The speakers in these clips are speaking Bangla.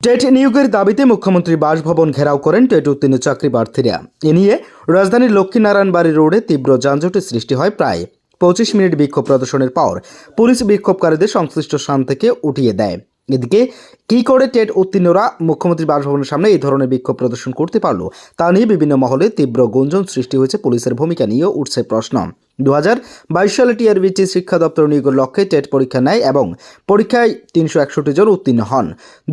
টেট নিয়োগের দাবিতে মুখ্যমন্ত্রী বাসভবন ঘেরাও করেন টেট উত্তীর্ণ চাকরি প্রার্থীরা এ নিয়ে রাজধানীর লক্ষ্মীনারায়ণ বাড়ি রোডে তীব্র যানজটের সৃষ্টি হয় প্রায় পঁচিশ মিনিট বিক্ষোভ প্রদর্শনের পর পুলিশ বিক্ষোভকারীদের সংশ্লিষ্ট স্থান থেকে উঠিয়ে দেয়। এদিকে কী করে টেট উত্তীর্ণরা মুখ্যমন্ত্রী বাসভবনের সামনে এই ধরনের বিক্ষোভ প্রদর্শন করতে পারল, তা নিয়ে বিভিন্ন মহলে তীব্র গুঞ্জন সৃষ্টি হয়েছে পুলিশের ভূমিকা নিয়েও উঠছে প্রশ্ন। দু হাজার বাইশ সালে টিআরবিটি শিক্ষা দপ্তর নিয়োগের লক্ষ্যে টেট পরীক্ষা নেয় এবং পরীক্ষায় তিনশো একষট্টি জন উত্তীর্ণ হন।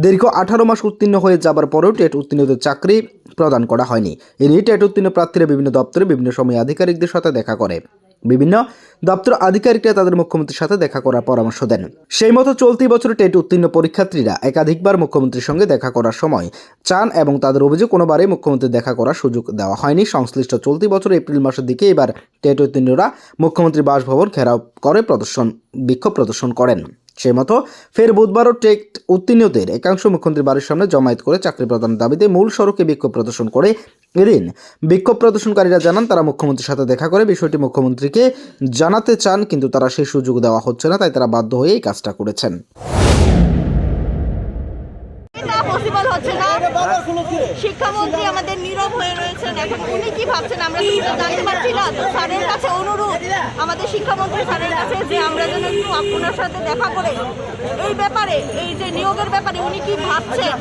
দীর্ঘ আঠারো মাস উত্তীর্ণ হয়ে যাবার পরেও টেট উত্তীর্ণদের চাকরি প্রদান করা হয়নি। এ নিয়ে টেট উত্তীর্ণ প্রার্থীরা বিভিন্ন দপ্তরে বিভিন্ন সময় আধিকারিকদের সাথে দেখা করে। বিভিন্ন দপ্তর আধিকারিকরা তাদের মুখ্যমন্ত্রীর সাথে দেখা করার পরামর্শ দেন। সেই মতো চলতি বছর টেট উত্তীর্ণ পরীক্ষার্থীরা একাধিকবার মুখ্যমন্ত্রীর সঙ্গে দেখা করার সময় চান এবং তাদের অভিযোগ কোনোবারই মুখ্যমন্ত্রী দেখা করার সুযোগ দেওয়া হয়নি। সংশ্লিষ্ট চলতি বছর এপ্রিল মাসের দিকে এবার টেট উত্তীর্ণরা মুখ্যমন্ত্রী বাসভবন ঘেরাও করে প্রদর্শন, বিক্ষোভ প্রদর্শন করেন। সেই মতো ফের বুধবারও টেট উত্তীর্ণদের একাংশ মুখ্যমন্ত্রীর বাড়ির সামনে জমায়েত করে চাকরি প্রদানের দাবিতে মূল সড়কে বিক্ষোভ প্রদর্শন করে এদিন বিক্ষোভ প্রদর্শনকারীরা জানান, তারা মুখ্যমন্ত্রীর সাথে দেখা করে বিষয়টি মুখ্যমন্ত্রীকে জানাতে চান, কিন্তু তারা সেই সুযোগ দেওয়া হচ্ছে না, তাই তারা বাধ্য হয়ে এই কাজটা করেছেন। শিক্ষামন্ত্রী আমাদের নীরব হয়ে রয়েছেন। এখন উনি কি ভাবছেন আমরা জানতে পারছি না। তো স্যারের কাছে অনুরোধ, আমাদের শিক্ষামন্ত্রী স্যারের কাছে যে আমরা যেন একটু আপনার সাথে দেখা করে এই ব্যাপারে, এই যে নিয়োগের ব্যাপারে উনি কি ভাবছেন,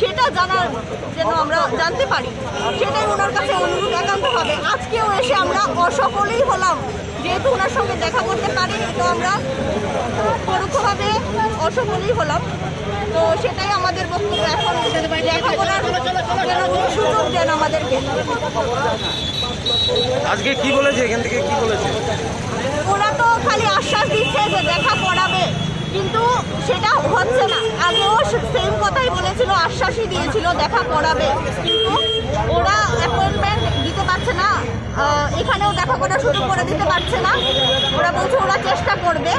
সেটা জানার যেন আমরা জানতে পারি সেটাই ওনার কাছে অনুরোধ একান্ত হবে। আজকেও এসে আমরা অসফলই হলাম। যেহেতু ওনার সঙ্গে দেখা করতে পারিনি তো আমরা পরোক্ষভাবে অসফলই হলাম। তো সেটাই আমাদের বক্তব্য এখন। দেখা করার সুযোগ দেন আমাদেরকে। আজকে কি বলেছে? এখান থেকে কি বলেছে? ওরা তো খালি আশ্বাস দিচ্ছে যে দেখা করাবে কিন্তু সেটা হচ্ছে না। আগেও সেম কথাই বলেছিল দিয়েছিল, দেখা করাবে। কিন্তু ওরা অ্যাপয়েন্টমেন্ট দিতে পারছে না। এখানেও দেখা করা শুরু করে দিতে পারছে না। ওরা বলছে ওরা চেষ্টা করবে।